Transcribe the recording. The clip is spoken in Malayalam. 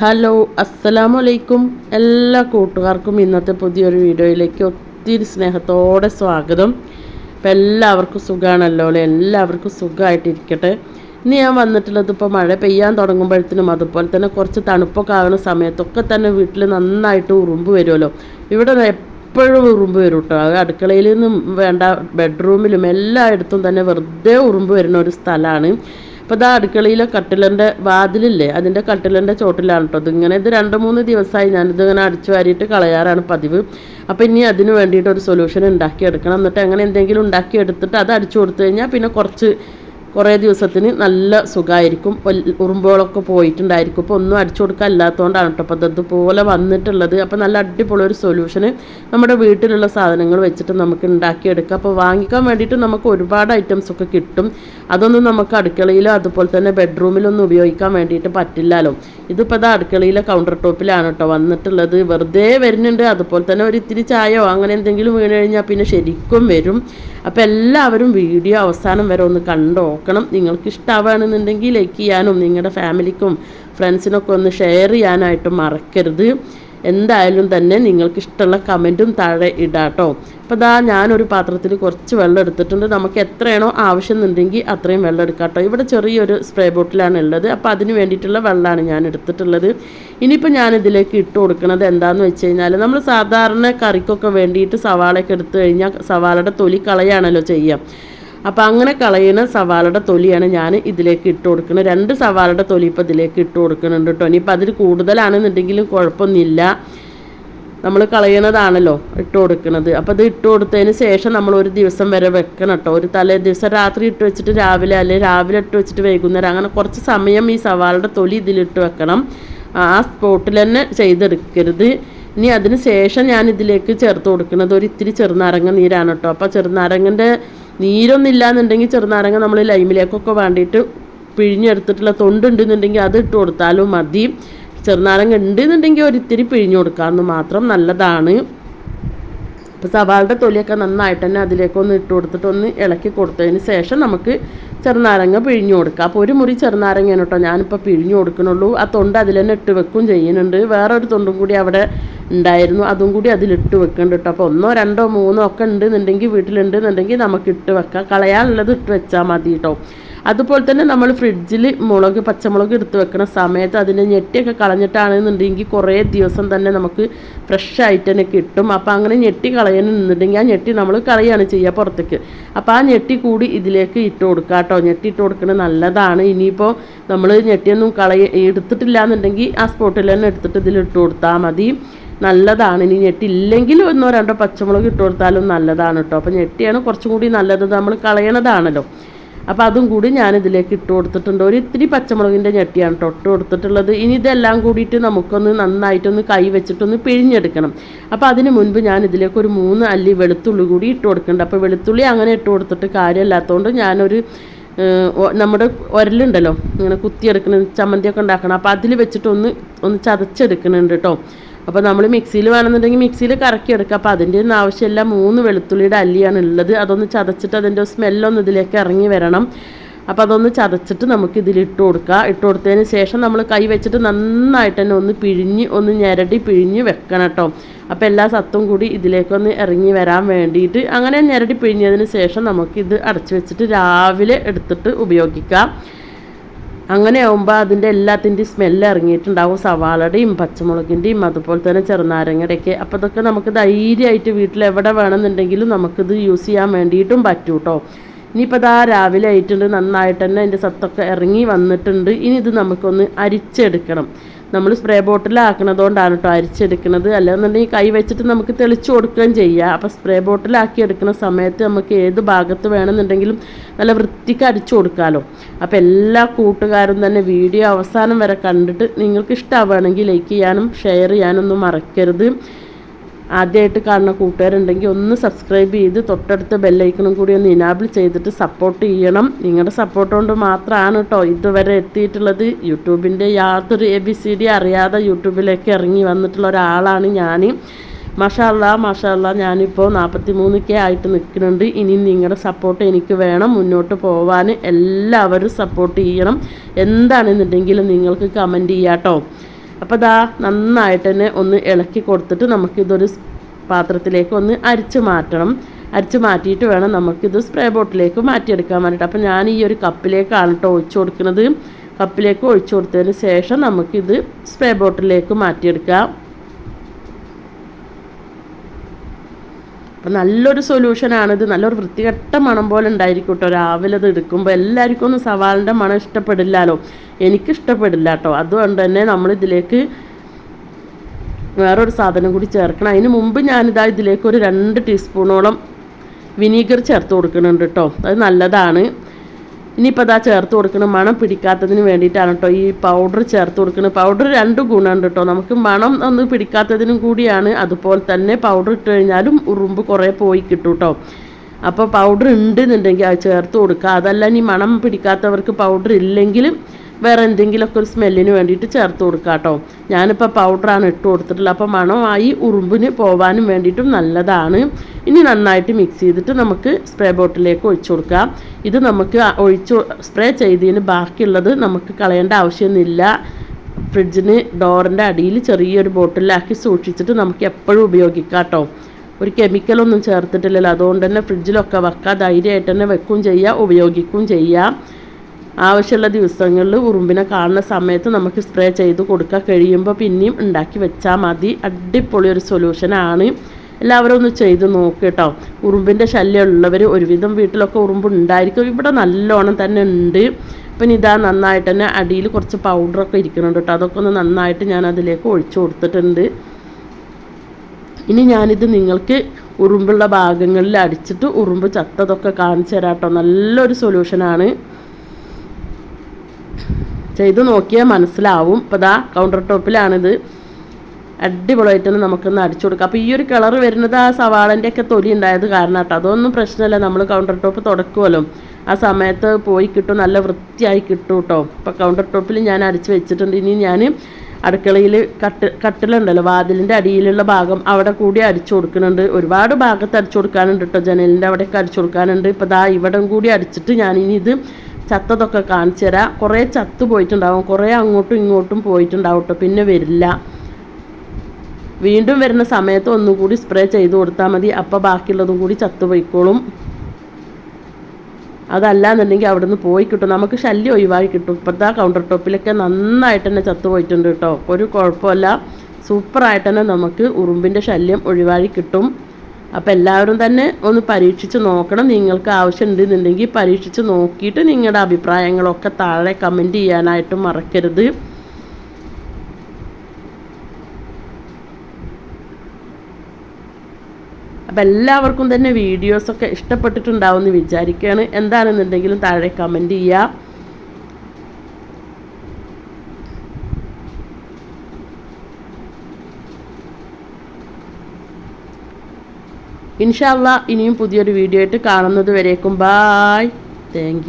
ഹലോ അസ്സലാമു അലൈക്കും എല്ലാ കൂട്ടുകാർക്കും ഇന്നത്തെ പുതിയൊരു വീഡിയോയിലേക്ക് ഒത്തിരി സ്നേഹത്തോടെ സ്വാഗതം. ഇപ്പം എല്ലാവർക്കും സുഖമാണല്ലോ അല്ലേ? എല്ലാവർക്കും സുഖമായിട്ടിരിക്കട്ടെ ഇന്ന് ഞാൻ വന്നിട്ടുള്ളത് ഇപ്പോൾ മഴ പെയ്യാൻ തുടങ്ങുമ്പോഴത്തേനും അതുപോലെ തന്നെ കുറച്ച് തണുപ്പൊക്കെ ആകുന്ന സമയത്തൊക്കെ തന്നെ വീട്ടിൽ നന്നായിട്ട് ഉറുമ്പ് വരുമല്ലോ. ഇവിടെ എപ്പോഴും ഉറുമ്പ് വരും കേട്ടോ. അത് അടുക്കളയിൽ നിന്നും വേണ്ട ബെഡ്റൂമിലും എല്ലായിടത്തും തന്നെ വെറുതെ ഉറുമ്പ് വരുന്ന ഒരു സ്ഥലമാണ്. അപ്പോൾ ഇതാ അടുക്കളയിലെ കട്ടിലന്റെ വാതിലില്ലേ? അതിന്റെ കട്ടിലന്റെ ചോട്ടിലാണ് കേട്ടോ ഇതിങ്ങനെ ഇത് രണ്ട് മൂന്ന് ദിവസമായി ഞാനിത് ഇങ്ങനെ അടിച്ചു വാരിയിട്ട് കളയാറാണ് പതിവ്. അപ്പോൾ ഇനി അതിന് വേണ്ടിയിട്ട് ഒരു സൊല്യൂഷൻ ഉണ്ടാക്കിയെടുക്കണം. എന്നിട്ട് അങ്ങനെ എന്തെങ്കിലും ഉണ്ടാക്കിയെടുത്തിട്ട് അത് അടിച്ചു കൊടുത്തു കഴിഞ്ഞാൽ പിന്നെ കുറച്ച് കുറേ ദിവസത്തിന് നല്ല സുഖമായിരിക്കും. ഉറുമ്പുകളൊക്കെ പോയിട്ടുണ്ടായിരിക്കും. ഇപ്പോൾ ഒന്നും അടിച്ചു കൊടുക്കാൻ അല്ലാത്തതുകൊണ്ടാണ് കേട്ടോ അപ്പോൾ അതുപോലെ വന്നിട്ടുള്ളത്. അപ്പോൾ നല്ല അടിപൊളി ഒരു സൊല്യൂഷന് നമ്മുടെ വീട്ടിലുള്ള സാധനങ്ങൾ വെച്ചിട്ട് നമുക്ക് ഉണ്ടാക്കിയെടുക്കാം. അപ്പോൾ വാങ്ങിക്കാൻ വേണ്ടിയിട്ട് നമുക്ക് ഒരുപാട് ഐറ്റംസ് ഒക്കെ കിട്ടും. അതൊന്നും നമുക്ക് അടുക്കളയിലോ അതുപോലെ തന്നെ ബെഡ്റൂമിലൊന്നും ഉപയോഗിക്കാൻ വേണ്ടിയിട്ട് പറ്റില്ലല്ലോ. ഇതിപ്പോൾ അത് അടുക്കളയിലെ കൗണ്ടർ ടോപ്പിലാണ് കേട്ടോ വന്നിട്ടുള്ളത്. വെറുതെ വരുന്നുണ്ട്. അതുപോലെ തന്നെ ഒരു ഇത്തിരി ചായയോ അങ്ങനെ എന്തെങ്കിലും വീണ് കഴിഞ്ഞാൽ പിന്നെ ശരിക്കും വരും. അപ്പോൾ എല്ലാവരും വീഡിയോ അവസാനം വരെ ഒന്ന് കണ്ടു നോക്കണം നിങ്ങൾക്ക് ഇഷ്ടമാവുകയാണെന്നുണ്ടെങ്കിൽ ലൈക്ക് ചെയ്യാനും നിങ്ങളുടെ ഫാമിലിക്കും ഫ്രണ്ട്സിനൊക്കെ ഒന്ന് ഷെയർ ചെയ്യാനായിട്ടും മറക്കരുത്. എന്തായാലും തന്നെ നിങ്ങൾക്ക് ഇഷ്ടമുള്ള കമന്റും താഴെ ഇടാട്ടോ. അപ്പോൾ ഇതാ ഞാനൊരു പാത്രത്തിൽ കുറച്ച് വെള്ളം എടുത്തിട്ടുണ്ട്. നമുക്ക് എത്രയാണോ ആവശ്യം എന്നുണ്ടെങ്കിൽ അത്രയും വെള്ളം എടുക്കാട്ടോ. ഇവിടെ ചെറിയൊരു സ്പ്രേ ബോട്ടിലാണ് ഉള്ളത്. അപ്പോൾ അതിന് വേണ്ടിയിട്ടുള്ള വെള്ളമാണ് ഞാൻ എടുത്തിട്ടുള്ളത്. ഇനിയിപ്പോൾ ഞാൻ ഇതിലേക്ക് ഇട്ട് കൊടുക്കുന്നത് എന്താണെന്ന് വെച്ച് കഴിഞ്ഞാൽ നമ്മൾ സാധാരണ കറിക്കൊക്കെ വേണ്ടിയിട്ട് സവാളയൊക്കെ എടുത്തു കഴിഞ്ഞാൽ സവാളയുടെ തൊലി കളയാണല്ലോ ചെയ്യുക അപ്പോൾ അങ്ങനെ കളയുന്ന സവാളയുടെ തൊലിയാണ് ഞാൻ ഇതിലേക്ക് ഇട്ട് കൊടുക്കുന്നത്. രണ്ട് സവാളയുടെ തൊലി ഇപ്പോൾ ഇതിലേക്ക് ഇട്ട് കൊടുക്കുന്നുണ്ട് കേട്ടോ. ഇനിയിപ്പോൾ അതിൽ കൂടുതലാണെന്നുണ്ടെങ്കിലും കുഴപ്പമൊന്നുമില്ല. നമ്മൾ കളയുന്നതാണല്ലോ ഇട്ട് കൊടുക്കുന്നത്. അപ്പോൾ അത് ഇട്ട് കൊടുത്തതിന് ശേഷം നമ്മൾ ഒരു ദിവസം വരെ വെക്കണം കേട്ടോ. ഒരു തലേ ദിവസം രാത്രി ഇട്ട് വെച്ചിട്ട് രാവിലെ അല്ലെങ്കിൽ രാവിലെ ഇട്ട് വെച്ചിട്ട് വൈകുന്നേരം അങ്ങനെ കുറച്ച് സമയം ഈ സവാളയുടെ തൊലി ഇതിലിട്ട് വെക്കണം. ആ സ്പോട്ടിൽ തന്നെ ചെയ്തെടുക്കരുത്. ഇനി അതിന് ശേഷം ഞാൻ ഇതിലേക്ക് ചേർത്ത് കൊടുക്കുന്നത് ഒരു ഇത്തിരി ചെറുനാരങ്ങ നീരാണ് കേട്ടോ. അപ്പോൾ ചെറുനാരങ്ങന്റെ നീരൊന്നും ഇല്ലാന്നുണ്ടെങ്കിൽ ചെറുനാരങ്ങ നമ്മൾ ലൈമിലേക്കൊക്കെ വേണ്ടിയിട്ട് പിഴിഞ്ഞെടുത്തിട്ടുള്ള തൊണ്ടുണ്ടെന്നുണ്ടെങ്കിൽ അത് ഇട്ട് കൊടുത്താലും മതി. ചെറുനാരങ്ങ ഉണ്ട് എന്നുണ്ടെങ്കിൽ ഒരിത്തിരി പിഴിഞ്ഞു കൊടുക്കാമെന്ന് മാത്രം നല്ലതാണ്. അപ്പോൾ സവാളുടെ തൊലിയൊക്കെ നന്നായിട്ട് തന്നെ അതിലേക്കൊന്ന് ഇട്ട് കൊടുത്തിട്ട് ഒന്ന് ഇളക്കി കൊടുത്തതിന് ശേഷം നമുക്ക് ചെറുനാരങ്ങ പിഴിഞ്ഞു കൊടുക്കുക. അപ്പോൾ ഒരു മുറി ചെറുനാരങ്ങയാണ് കേട്ടോ ഞാനിപ്പോൾ പിഴിഞ്ഞു കൊടുക്കണുള്ളൂ. ആ തൊണ്ട് അതിൽ തന്നെ ഇട്ട് വെക്കും ചെയ്യുന്നുണ്ട്. വേറൊരു തൊണ്ടും കൂടി അവിടെ ഉണ്ടായിരുന്നു. അതും കൂടി അതിലിട്ട് വെക്കുന്നുണ്ട് കേട്ടോ. അപ്പോൾ ഒന്നോ രണ്ടോ മൂന്നോ ഒക്കെ ഉണ്ടെന്നുണ്ടെങ്കിൽ വീട്ടിലുണ്ടെന്നുണ്ടെങ്കിൽ നമുക്ക് ഇട്ട് വെക്കാം. കളയാനുള്ളത് ഇട്ട് വെച്ചാൽ മതി കേട്ടോ. അതുപോലെ തന്നെ നമ്മൾ ഫ്രിഡ്ജിൽ മുളക് പച്ചമുളക് എടുത്ത് വെക്കുന്ന സമയത്ത് അതിന്റെ ഞെട്ടിയൊക്കെ കളഞ്ഞിട്ടാണെന്നുണ്ടെങ്കിൽ കുറേ ദിവസം തന്നെ നമുക്ക് ഫ്രഷ് ആയിട്ട് തന്നെ കിട്ടും. അപ്പോൾ അങ്ങനെ ഞെട്ടി കളയാനുണ്ടെങ്കിൽ ആ ഞെട്ടി നമ്മൾ കളയാണ് ചെയ്യുക പുറത്തേക്ക്. അപ്പോൾ ആ ഞെട്ടി കൂടി ഇതിലേക്ക് ഇട്ട് കൊടുക്കുക കേട്ടോ. ഞെട്ടി ഇട്ട് കൊടുക്കുന്നത് നല്ലതാണ്. ഇനിയിപ്പോൾ നമ്മൾ ഞെട്ടിയൊന്നും കളയ എടുത്തിട്ടില്ല എന്നുണ്ടെങ്കിൽ ആ സ്പോട്ടിൽ തന്നെ എടുത്തിട്ട് ഇതിൽ ഇട്ട് കൊടുത്താൽ മതി. നല്ലതാണ്. ഇനി ഞെട്ടില്ലെങ്കിൽ ഒന്നോ രണ്ടോ പച്ചമുളക് ഇട്ട് കൊടുത്താലും നല്ലതാണ് കേട്ടോ. അപ്പോൾ ഞെട്ടിയാണ് കുറച്ചും കൂടി നല്ലത്. നമ്മൾ കളയണതാണല്ലോ. അപ്പോൾ അതും കൂടി ഞാനിതിലേക്ക് ഇട്ട് കൊടുത്തിട്ടുണ്ട്. ഒരു ഇത്തിരി പച്ചമുളകിന്റെ ഞെട്ടിയാണ് ഇട്ട് കൊടുത്തിട്ടുള്ളത്. ഇനി ഇതെല്ലാം കൂടിയിട്ട് നമുക്കൊന്ന് നന്നായിട്ടൊന്ന് കൈ വെച്ചിട്ടൊന്ന് പിഴിഞ്ഞെടുക്കണം. അപ്പോൾ അതിന് മുൻപ് ഞാൻ ഇതിലേക്ക് ഒരു മൂന്ന് അല്ലി വെളുത്തുള്ളി കൂടി ഇട്ട് കൊടുക്കുന്നുണ്ട്. അപ്പോൾ വെളുത്തുള്ളി അങ്ങനെ ഇട്ട് കൊടുത്തിട്ട് കാര്യമില്ലാത്തതുകൊണ്ട് ഞാനൊരു നമ്മുടെ ഉരലുണ്ടല്ലോ ഇങ്ങനെ കുത്തിയെടുക്കുന്ന ചമ്മന്തിയൊക്കെ ഉണ്ടാക്കണം. അപ്പോൾ അതിൽ വെച്ചിട്ടൊന്ന് ഒന്ന് ചതച്ചെടുക്കുന്നുണ്ട് കേട്ടോ അപ്പോൾ നമ്മൾ മിക്സിയിൽ വേണമെന്നുണ്ടെങ്കിൽ മിക്സിയിൽ കറക്കി എടുക്കുക അപ്പോൾ അതിന്റെ ഒന്നും ആവശ്യമില്ല. മൂന്ന് വെളുത്തുള്ളിയുടെ അല്ലിയാണ് ഉള്ളത്. അതൊന്ന് ചതച്ചിട്ട് അതിന്റെ സ്മെല്ലൊന്ന് ഇതിലേക്ക് ഇറങ്ങി വരണം. അപ്പോൾ അതൊന്ന് ചതച്ചിട്ട് നമുക്ക് ഇതിൽ ഇട്ട് കൊടുക്കുക ഇട്ട് കൊടുത്തതിന് ശേഷം നമ്മൾ കൈ വെച്ചിട്ട് നന്നായിട്ട് തന്നെ ഒന്ന് പിഴിഞ്ഞ് ഒന്ന് ഞരടി പിഴിഞ്ഞ് വെക്കണം കേട്ടോ. അപ്പോൾ എല്ലാ സത്തും കൂടി ഇതിലേക്കൊന്ന് ഇറങ്ങി വരാൻ വേണ്ടിയിട്ട് അങ്ങനെ ഞരടി പിഴിഞ്ഞതിന് ശേഷം നമുക്കിത് അടച്ചു വെച്ചിട്ട് രാവിലെ എടുത്തിട്ട് ഉപയോഗിക്കാം. അങ്ങനെ ആകുമ്പോൾ അതിന്റെ എല്ലാത്തിന്റെയും സ്മെല്ല് ഇറങ്ങിയിട്ടുണ്ടാവും. സവാളയുടെയും പച്ചമുളകിന്റെയും അതുപോലെ തന്നെ ചെറുനാരങ്ങയുടെയൊക്കെ. അപ്പോൾ ഇതൊക്കെ നമുക്ക് ധൈര്യമായിട്ട് വീട്ടിൽ എവിടെ വേണമെന്നുണ്ടെങ്കിലും നമുക്കിത് യൂസ് ചെയ്യാൻ വേണ്ടിയിട്ടും പറ്റും കേട്ടോ ഇനിയിപ്പോൾ ഇതാ രാവിലെ ആയിട്ടുണ്ട് നന്നായിട്ട് തന്നെ അതിന്റെ സത്തൊക്കെ ഇറങ്ങി വന്നിട്ടുണ്ട്. ഇനി ഇത് നമുക്കൊന്ന് അരിച്ചെടുക്കണം. നമ്മൾ സ്പ്രേ ബോട്ടിലാക്കണതുകൊണ്ടാണ് കേട്ടോ അരിച്ചെടുക്കുന്നത് അല്ലാന്നുണ്ടെങ്കിൽ കൈ വെച്ചിട്ട് നമുക്ക് തെളിച്ചു കൊടുക്കുകയും ചെയ്യാം. അപ്പോൾ സ്പ്രേ ബോട്ടിലാക്കി എടുക്കുന്ന സമയത്ത് നമുക്ക് ഏത് ഭാഗത്ത് വേണമെന്നുണ്ടെങ്കിലും നല്ല വൃത്തിക്ക് അടിച്ചു കൊടുക്കാമല്ലോ അപ്പോൾ എല്ലാ കൂട്ടുകാരും തന്നെ വീഡിയോ അവസാനം വരെ കണ്ടിട്ട് നിങ്ങൾക്ക് ഇഷ്ടമാവുകയാണെങ്കിൽ ലൈക്ക് ചെയ്യാനും ഷെയർ ചെയ്യാനൊന്നും മറക്കരുത്. ആദ്യമായിട്ട് കാണുന്ന കൂട്ടുകാരുണ്ടെങ്കിൽ ഒന്ന് സബ്സ്ക്രൈബ് ചെയ്ത് തൊട്ടടുത്ത ബെല്ലൈക്കണും കൂടി ഒന്ന് ഇനാബിൾ ചെയ്തിട്ട് സപ്പോർട്ട് ചെയ്യണം. നിങ്ങളുടെ സപ്പോർട്ട് കൊണ്ട് മാത്രമാണ് കേട്ടോ ഇതുവരെ എത്തിയിട്ടുള്ളത്. യൂട്യൂബിന്റെ യാതൊരു എ ബി സി ഡി അറിയാതെ യൂട്യൂബിലേക്ക് ഇറങ്ങി വന്നിട്ടുള്ള ഒരാളാണ് ഞാൻ മഷാല്ല മഷാല്ല ഞാനിപ്പോൾ നാൽപ്പത്തി മൂന്ന് കെ ആയിട്ട് നിൽക്കുന്നുണ്ട്. ഇനി നിങ്ങളുടെ സപ്പോർട്ട് എനിക്ക് വേണം. മുന്നോട്ട് പോവാൻ എല്ലാവരും സപ്പോർട്ട് ചെയ്യണം. എന്താണെന്നുണ്ടെങ്കിലും നിങ്ങൾക്ക് കമന്റ് ചെയ്യാം കേട്ടോ അപ്പോൾ ദാ നന്നായിട്ട് തന്നെ ഒന്ന് ഇളക്കി കൊടുത്തിട്ട് നമുക്കിതൊരു പാത്രത്തിലേക്ക് ഒന്ന് അരിച്ച് മാറ്റണം. അരിച്ച് മാറ്റിയിട്ട് വേണം നമുക്കിത് സ്പ്രേ ബോട്ടിലേക്ക് മാറ്റിയെടുക്കാൻ വേണ്ടിയിട്ട്. അപ്പോൾ ഞാൻ ഈ ഒരു കപ്പിലേക്കാണ് കേട്ടോ ഒഴിച്ചു കൊടുക്കുന്നത്. കപ്പിലേക്ക് ഒഴിച്ചു കൊടുത്തതിന് ശേഷം നമുക്കിത് സ്പ്രേ ബോട്ടിലേക്ക് മാറ്റിയെടുക്കാം. അപ്പം നല്ലൊരു സൊല്യൂഷനാണിത് നല്ലൊരു വൃത്തികെട്ട മണം പോലെ ഉണ്ടായിരിക്കും കേട്ടോ രാവിലെ അത് എടുക്കുമ്പോൾ എല്ലാവർക്കും ഒന്നും സവാളിന്റെ മണം ഇഷ്ടപ്പെടില്ലല്ലോ എനിക്ക് ഇഷ്ടപ്പെടില്ല കേട്ടോ അതുകൊണ്ട് തന്നെ നമ്മളിതിലേക്ക് വേറൊരു സാധനം കൂടി ചേർക്കണം. അതിന് മുമ്പ് ഞാനിതാ ഇതിലേക്ക് ഒരു രണ്ട് ടീസ്പൂണോളം വിനീഗർ ചേർത്ത് കൊടുക്കുന്നുണ്ട് കേട്ടോ അത് നല്ലതാണ്. ഇനിയിപ്പോൾ അതാ ചേർത്ത് കൊടുക്കണം. മണം പിടിക്കാത്തതിന് വേണ്ടിയിട്ടാണ് കേട്ടോ ഈ പൗഡർ ചേർത്ത് കൊടുക്കുന്നത് പൗഡർ രണ്ട് ഗുണമുണ്ട് കേട്ടോ നമുക്ക് മണം ഒന്ന് പിടിക്കാത്തതിനും കൂടിയാണ്. അതുപോലെ തന്നെ പൗഡർ ഇട്ട് കഴിഞ്ഞാലും ഉറുമ്പ് കുറേ പോയി കിട്ടും കേട്ടോ അപ്പോൾ പൗഡർ ഉണ്ട് എന്നുണ്ടെങ്കിൽ അത് ചേർത്ത് കൊടുക്കുക. അതല്ല ഇനി മണം പിടിക്കാത്തവർക്ക് പൗഡർ ഇല്ലെങ്കിൽ വേറെ എന്തെങ്കിലുമൊക്കെ ഒരു സ്മെല്ലിന് വേണ്ടിയിട്ട് ചേർത്ത് കൊടുക്കുക കേട്ടോ ഞാനിപ്പോൾ പൗഡറാണ് ഇട്ട് കൊടുത്തിട്ടുള്ളത്. അപ്പോൾ മണമായി ഉറുമ്പിന് പോവാനും വേണ്ടിയിട്ടും നല്ലതാണ്. ഇനി നന്നായിട്ട് മിക്സ് ചെയ്തിട്ട് നമുക്ക് സ്പ്രേ ബോട്ടിലേക്ക് ഒഴിച്ചു കൊടുക്കാം. ഇത് നമുക്ക് ഒഴിച്ചു സ്പ്രേ ചെയ്തതിന് ബാക്കിയുള്ളത് നമുക്ക് കളയേണ്ട ആവശ്യമൊന്നുമില്ല. ഫ്രിഡ്ജിന് ഡോറിന്റെ അടിയിൽ ചെറിയൊരു ബോട്ടിലാക്കി സൂക്ഷിച്ചിട്ട് നമുക്ക് എപ്പോഴും ഉപയോഗിക്കാം കേട്ടോ ഒരു കെമിക്കലൊന്നും ചേർത്തിട്ടില്ലല്ലോ. അതുകൊണ്ട് തന്നെ ഫ്രിഡ്ജിലൊക്കെ വെക്കാം. ധൈര്യമായിട്ട് തന്നെ വെക്കുകയും ചെയ്യാം ഉപയോഗിക്കുകയും ചെയ്യാം. ആവശ്യമുള്ള ദിവസങ്ങളിൽ ഉറുമ്പിനെ കാണുന്ന സമയത്ത് നമുക്ക് സ്പ്രേ ചെയ്ത് കൊടുക്കാൻ കഴിയുമ്പോൾ പിന്നെയും ഉണ്ടാക്കി വെച്ചാൽ മതി. അടിപൊളി ഒരു സൊല്യൂഷനാണ് എല്ലാവരും ഒന്ന് ചെയ്ത് നോക്ക് കേട്ടോ. ഉറുമ്പിന്റെ ശല്യം ഉള്ളവർ ഒരുവിധം വീട്ടിലൊക്കെ ഉറുമ്പ് ഉണ്ടായിരിക്കും. ഇവിടെ നല്ലോണം തന്നെ ഉണ്ട്. പിന്നെ ഇതാ നന്നായിട്ട് തന്നെ അടിയിൽ കുറച്ച് പൗഡറൊക്കെ ഇരിക്കുന്നുണ്ട് കേട്ടോ. അതൊക്കെ ഒന്ന് നന്നായിട്ട് ഞാൻ അതിലേക്ക് ഒഴിച്ചു കൊടുത്തിട്ടുണ്ട്. ഇനി ഞാനിത് നിങ്ങൾക്ക് ഉറുമ്പുള്ള ഭാഗങ്ങളിൽ അടിച്ചിട്ട് ഉറുമ്പ് ചത്തതൊക്കെ കാണിച്ചു തരാം കേട്ടോ. നല്ലൊരു സൊല്യൂഷനാണ് ചെയ്ത് നോക്കിയാൽ മനസ്സിലാവും. ഇപ്പോൾ ദാ കൗണ്ടർ ടോപ്പിലാണിത് അടിപൊളിയായിട്ട് തന്നെ നമുക്കൊന്ന് അടിച്ചു കൊടുക്കാം. അപ്പോൾ ഈ ഒരു കളർ വരുന്നത് ആ സവാളന്റെ ഒക്കെ തൊലി ഉണ്ടായത് കാരണം കേട്ടോ അതൊന്നും പ്രശ്നമല്ല നമ്മൾ കൗണ്ടർ ടോപ്പ് തുടക്കുമല്ലോ ആ സമയത്ത് പോയി കിട്ടും. നല്ല വൃത്തിയായി കിട്ടും കേട്ടോ ഇപ്പോൾ കൗണ്ടർ ടോപ്പിൽ ഞാൻ അടിച്ച് വെച്ചിട്ടുണ്ട്. ഇനി ഞാൻ അടുക്കളയിൽ കട്ട് കട്ടിലുണ്ടല്ലോ. വാതിലിന്റെ അടിയിലുള്ള ഭാഗം അവിടെ കൂടി അടിച്ചു കൊടുക്കുന്നുണ്ട്. ഒരുപാട് ഭാഗത്ത് അടിച്ചു കൊടുക്കാനുണ്ട് കേട്ടോ ജനലിന്റെ അവിടെയൊക്കെ അടിച്ചു കൊടുക്കാനുണ്ട്. ഇപ്പോൾ ദാ ഇവിടം കൂടി അടിച്ചിട്ട് ഞാനിനി ഇത് ചത്തതൊക്കെ കാണിച്ചു തരാം. കുറേ ചത്തു പോയിട്ടുണ്ടാവും. കുറേ അങ്ങോട്ടും ഇങ്ങോട്ടും പോയിട്ടുണ്ടാവും കേട്ടോ പിന്നെ വരില്ല. വീണ്ടും വരുന്ന സമയത്ത് ഒന്നുകൂടി സ്പ്രേ ചെയ്ത് കൊടുത്താൽ മതി. അപ്പോൾ ബാക്കിയുള്ളതും കൂടി ചത്തു പോയിക്കോളും. അതല്ല എന്നുണ്ടെങ്കിൽ അവിടെ നിന്ന് പോയി കിട്ടും. നമുക്ക് ശല്യം ഒഴിവാക്കി കിട്ടും. ഇപ്പോഴത്തെ കൗണ്ടർ ടോപ്പിലൊക്കെ നന്നായിട്ട് തന്നെ ചത്തു പോയിട്ടുണ്ട് കേട്ടോ ഒരു കുഴപ്പമില്ല. സൂപ്പറായിട്ട് തന്നെ നമുക്ക് ഉറുമ്പിന്റെ ശല്യം ഒഴിവാക്കി കിട്ടും. അപ്പോൾ എല്ലാവരും തന്നെ ഒന്ന് പരീക്ഷിച്ച് നോക്കണം. നിങ്ങൾക്ക് ആവശ്യമുണ്ട് എന്നുണ്ടെങ്കിൽ പരീക്ഷിച്ച് നോക്കിയിട്ട് നിങ്ങളുടെ അഭിപ്രായങ്ങളൊക്കെ താഴെ കമന്റ് ചെയ്യാനായിട്ട് മറക്കരുത്. അപ്പം എല്ലാവർക്കും തന്നെ വീഡിയോസൊക്കെ ഇഷ്ടപ്പെട്ടിട്ടുണ്ടാവും എന്ന് വിചാരിക്കുകയാണ്. എന്താണെന്നുണ്ടെങ്കിലും താഴെ കമന്റ് ചെയ്യുക. ഇൻഷാല്ല ഇനിയും പുതിയൊരു വീഡിയോ ആയിട്ട് കാണുന്നത് വരേക്കും. Bye thank